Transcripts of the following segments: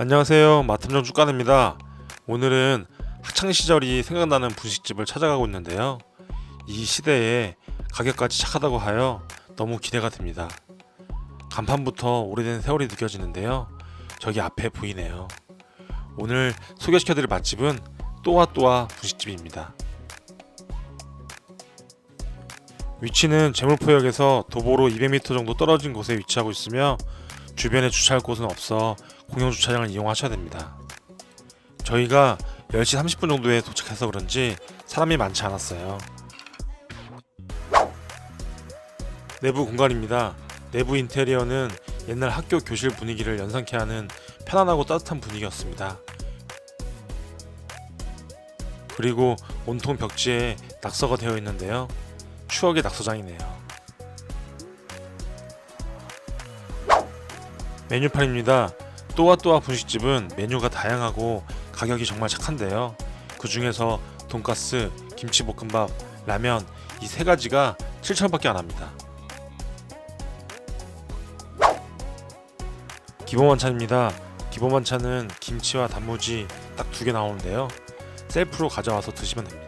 안녕하세요. 마탐정 주간입니다. 오늘은 학창 시절이 생각나는 분식집을 찾아가고 있는데요. 이 시대에 가격까지 착하다고 하여 너무 기대가 됩니다. 간판부터 오래된 세월이 느껴지는데요. 저기 앞에 보이네요. 오늘 소개시켜드릴 맛집은 또아또아 분식집입니다. 위치는 제물포역에서 도보로 200m 정도 떨어진 곳에 위치하고 있으며 주변에 주차할 곳은 없어 공용 주차장을 이용하셔야 됩니다. 저희가 10시 30분 정도에 도착해서 그런지 사람이 많지 않았어요. 내부 공간입니다. 내부 인테리어는 옛날 학교 교실 분위기를 연상케 하는 편안하고 따뜻한 분위기였습니다. 그리고 온통 벽지에 낙서가 되어 있는데요. 추억의 낙서장이네요. 메뉴판입니다. 또아또아 분식집은 메뉴가 다양하고 가격이 정말 착한데요. 그 중에서 돈가스, 김치볶음밥, 라면 이 세 가지가 7,000원밖에 안 합니다. 기본 반찬입니다. 기본 반찬은 김치와 단무지 딱 두 개 나오는데요. 셀프로 가져와서 드시면 됩니다.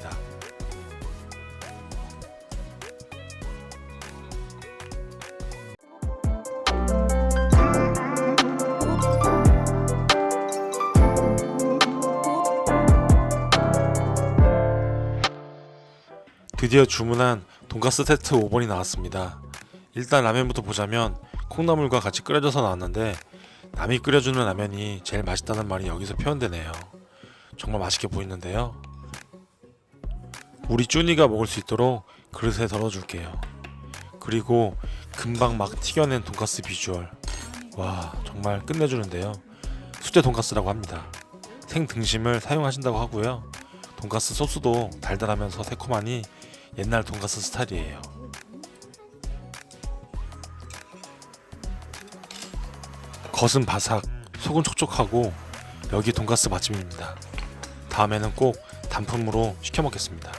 드디어 주문한 돈가스 세트 5번이 나왔습니다. 일단 라면부터 보자면 콩나물과 같이 끓여져서 나왔는데 남이 끓여주는 라면이 제일 맛있다는 말이 여기서 표현되네요. 정말 맛있게 보이는데요. 우리 쭈니가 먹을 수 있도록 그릇에 덜어줄게요. 그리고 금방 막 튀겨낸 돈가스 비주얼. 와 정말 끝내주는데요. 수제 돈가스라고 합니다. 생 등심을 사용하신다고 하고요. 돈가스 소스도 달달하면서 새콤하니 옛날 돈가스 스타일이에요. 겉은 바삭, 속은 촉촉하고 여기 돈가스 맛집입니다. 다음에는 꼭 단품으로 시켜 먹겠습니다.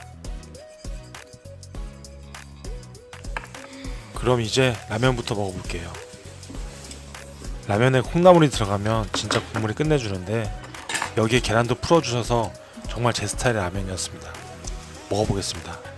그럼 이제 라면부터 먹어볼게요. 라면에 콩나물이 들어가면 진짜 국물이 끝내주는데 여기에 계란도 풀어주셔서 정말 제 스타일의 라면이었습니다. 먹어보겠습니다.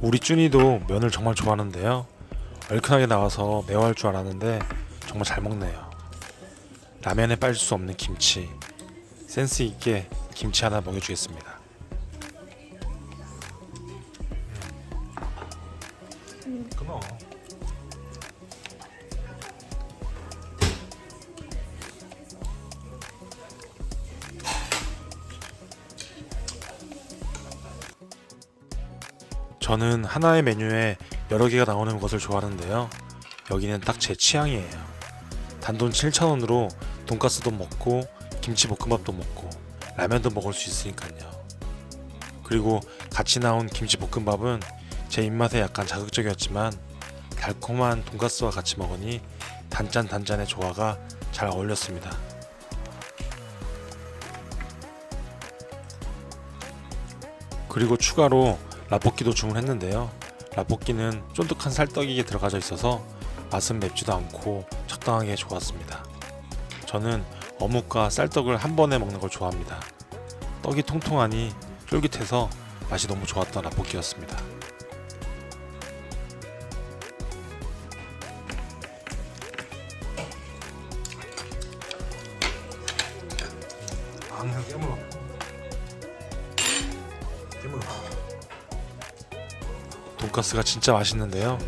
우리 쭈니도 면을 정말 좋아하는데요. 얼큰하게 나와서 매워할 줄 알았는데 정말 잘 먹네요. 라면에 빠질 수 없는 김치. 센스 있게 김치 하나 먹여주겠습니다. 끊어. 저는 하나의 메뉴에 여러 개가 나오는 것을 좋아하는데요. 여기는 딱 제 취향이에요. 단돈 7,000원으로 돈가스도 먹고 김치볶음밥도 먹고 라면도 먹을 수 있으니까요. 그리고 같이 나온 김치볶음밥은 제 입맛에 약간 자극적이었지만 달콤한 돈가스와 같이 먹으니 단짠 단짠의 조화가 잘 어울렸습니다. 그리고 추가로 라볶이도 주문했는데요. 라볶이는 쫀득한 살떡이게 들어가져 있어서 맛은 맵지도 않고 적당하게 좋았습니다. 저는 어묵과 쌀떡을 한 번에 먹는 걸 좋아합니다. 떡이 통통하니 쫄깃해서 맛이 너무 좋았던 라볶이였습니다. 아, 그냥 깨물어. 깨물어. 돈가스가 진짜 맛있는데요.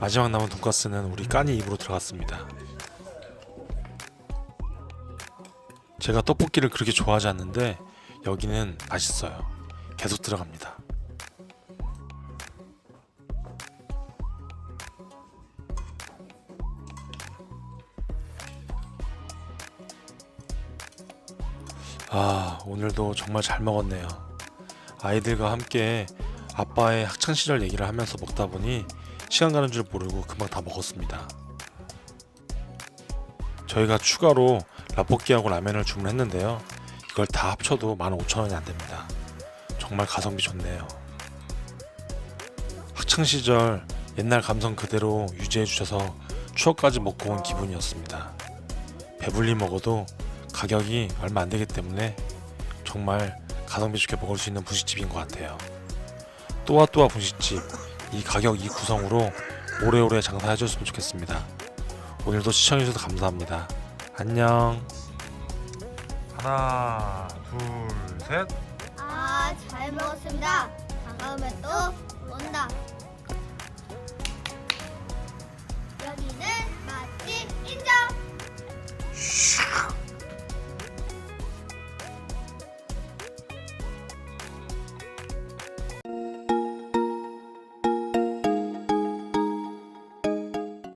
마지막 남은 돈가스는 우리 까니 입으로 들어갔습니다. 제가 떡볶이를 그렇게 좋아하지 않는데 여기는 맛있어요. 계속 들어갑니다. 아, 오늘도 정말 잘 먹었네요. 아이들과 함께 아빠의 학창 시절 얘기를 하면서 먹다 보니 시간 가는 줄 모르고 금방 다 먹었습니다. 저희가 추가로 라볶이하고 라면을 주문했는데요. 이걸 다 합쳐도 15,000원이 안 됩니다. 정말 가성비 좋네요. 학창 시절 옛날 감성 그대로 유지해 주셔서 추억까지 먹고 온 기분이었습니다. 배불리 먹어도 가격이 얼마 안 되기 때문에 정말 가성비 좋게 먹을 수 있는 분식집인 것 같아요. 또아또아 분식집 이 가격 이 구성으로 오래오래 장사해 줬으면 좋겠습니다. 오늘도 시청해 주셔서 감사합니다. 안녕. 하나, 둘, 셋. 아, 잘 먹었습니다. 다음에 또 온다. 여기는 맛집 인정. 쉿.